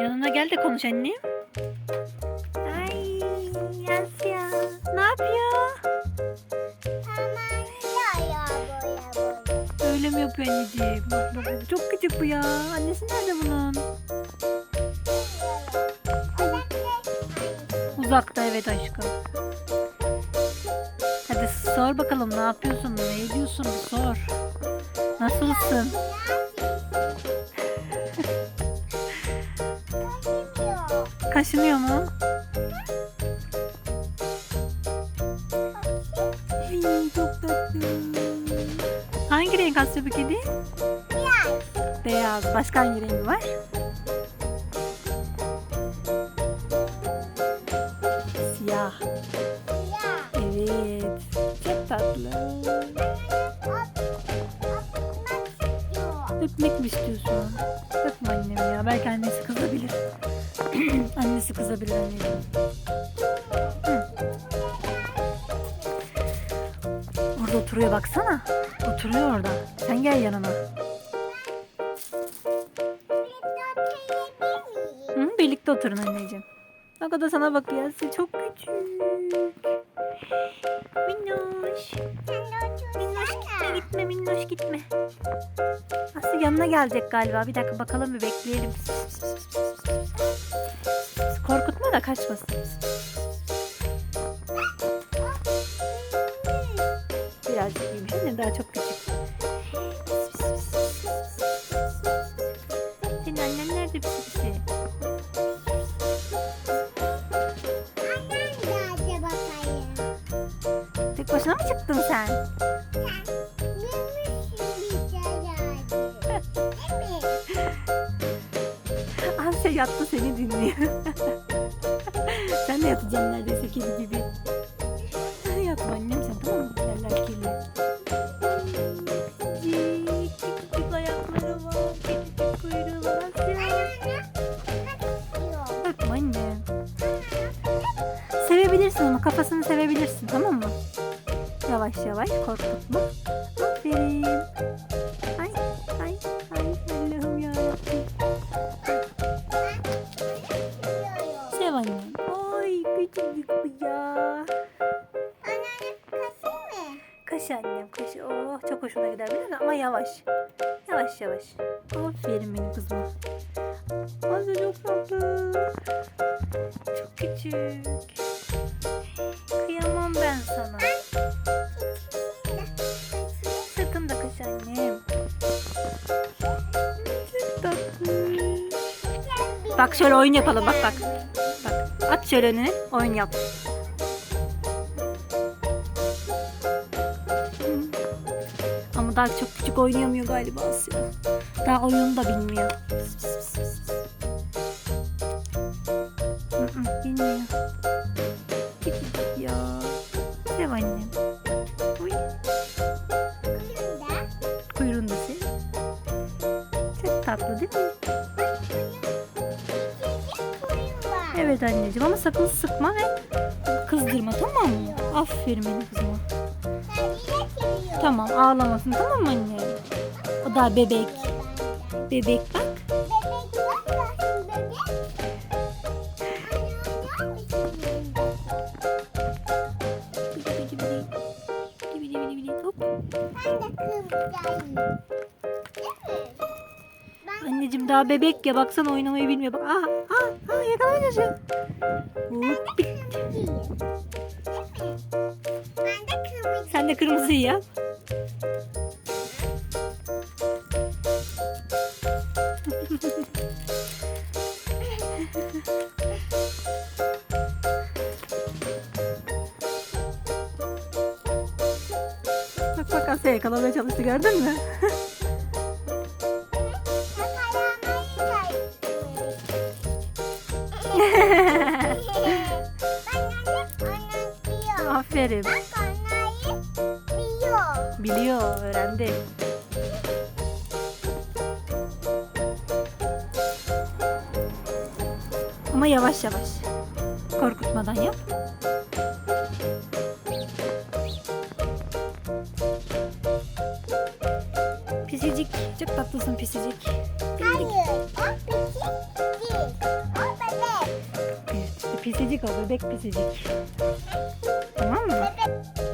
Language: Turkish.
Yanına gel de konuş annem. Ay Asya. Ne yapıyor? Öyle mi yapıyor anneciğim? Bak bak bak, çok küçük bu ya. Annesi nerede bunun? Uzakta evet aşkım. Hadi sor bakalım ne yapıyorsun? Ne ediyorsun? Sor. Nasılsın? Kaşınıyor mu? Ay, çok tatlı. Hangi renk Asya bu kedi? Beyaz. Başka hangi rengi var? Siyah. Evet. Çok tatlı. Öpmek mi istiyorsun? Öpme annem ya. Belki annesi kızabilir. annesi kızabilir anneciğim. Orada oturuyor baksana. Oturuyor orada. Sen gel yanına. Hı, birlikte oturun anneciğim. Bak o da sana bakıyor. Asya çok küçük. Minnoş. Minnoş gitme gitme minnoş gitme. Aslı yanına gelecek galiba. Bir dakika bakalım bir bekleyelim. Kaçmasın. Birazcık büyümüş daha çok küçük. Senin annen nerede pisi? Tek başına mı çıktın sen? Asya yattı seni dinliyor. Sen de yatacaksın neredeyse kedi gibi. Yatma annem sen tamam mı? Yerler kirli. Öpme annem. Sevebilirsin ama kafasını sevebilirsin tamam mı? Yavaş yavaş korkutma. Aferin. Küçücük bu ya. Kaş annem kaş. Oh çok hoşuna gider biliyor musun? Ama yavaş. Yavaş yavaş. Aferin benim kızıma. Azı çok tatlı. Çok küçük. Kıyamam ben sana. Sakın da kaş annem. Bak şöyle oyun yapalım bak bak. Bak at şöyle oyun yap. Ama daha çok küçük oynayamıyor galiba Asya. Daha oyunu da bilmiyor. Evet anneciğim ama sakın sıkma ve kızdırma tamam mı? Aferin benim kızıma. Tamam ağlamasın tamam mı anne? O daha bebek. Bebek bak. Bidi bidi bidi. Bidi Anneciğim daha bebek ya baksana oynamayı bilmiyor. Bak aha aha aha yakalayacağım. Sen de kırmızıyı yap. bak bak Asya yakalamaya çalıştı gördün mü? Aferin. Biliyor, öğrendi. Ama yavaş yavaş. Korkutmadan yap. Pisicik. Çok tatlısın pisicik. Pisicik. Hayır, o peki değil. Pisicik o bebek pisicik. 嗯